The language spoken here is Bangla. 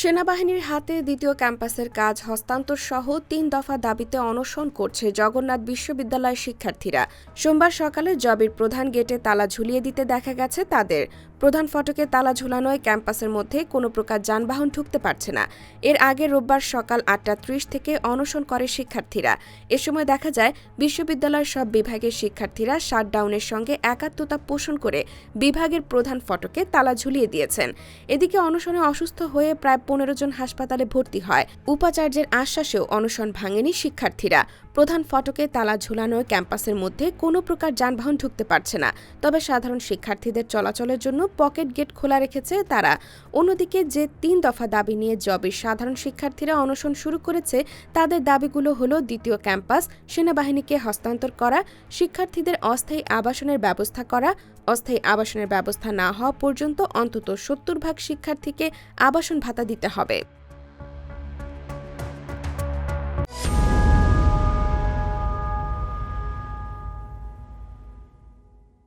সেনাবাহিনীর হাতে দ্বিতীয় ক্যাম্পাসের কাজ হস্তান্তর সহ তিন দফা দাবিতে অনশন করছে জগন্নাথ বিশ্ববিদ্যালয়ের শিক্ষার্থীরা। সোমবার সকালে জবির প্রধান গেটে তালা ঝুলিয়ে দিতে দেখা গেছে তাদের। প্রধান ফটকে তালা ঝুলানোয় ক্যাম্পাসের মধ্যে কোনো প্রকার যানবাহন ঢুকতে পারছে না। এর আগে রোববার সকাল আটটা ত্রিশ থেকে অনশন করে শিক্ষার্থীরা। এ সময় দেখা যায়, বিশ্ববিদ্যালয়ের সব বিভাগের শিক্ষার্থীরা শাটডাউনের সঙ্গে একাত্মতা পোষণ করে বিভাগের প্রধান ফটকে তালা ঝুলিয়ে দিয়েছেন। এদিকে অনশনে অসুস্থ হয়ে প্রায় পনেরো জন হাসপাতালে ভর্তি হয়। উপাচার্যের আশ্বাসেও অনশন ভাঙেনি শিক্ষার্থীরা। প্রধান ফটকে তালা ঝুলানো ক্যাম্পাসের মধ্যে কোনো প্রকার যানবাহন ঢুকতে পারছে না। তবে সাধারণ শিক্ষার্থীদের চলাচলের জন্য পকেট গেট খোলা রেখেছে তারা। অন্যদিকে যে তিন দফা দাবি নিয়ে জবের সাধারণ শিক্ষার্থীরা অনশন শুরু করেছে, তাদের দাবিগুলো হলো দ্বিতীয় ক্যাম্পাস, সেনাবাহিনীকে হস্তান্তর করা, শিক্ষার্থীদের অস্থায়ী আবাসনের ব্যবস্থা করা, অস্থায়ী আবাসনের ব্যবস্থা না হওয়া পর্যন্ত অন্তত সত্তর ভাগ শিক্ষার্থীকে আবাসন ভাতা দিতে হবে।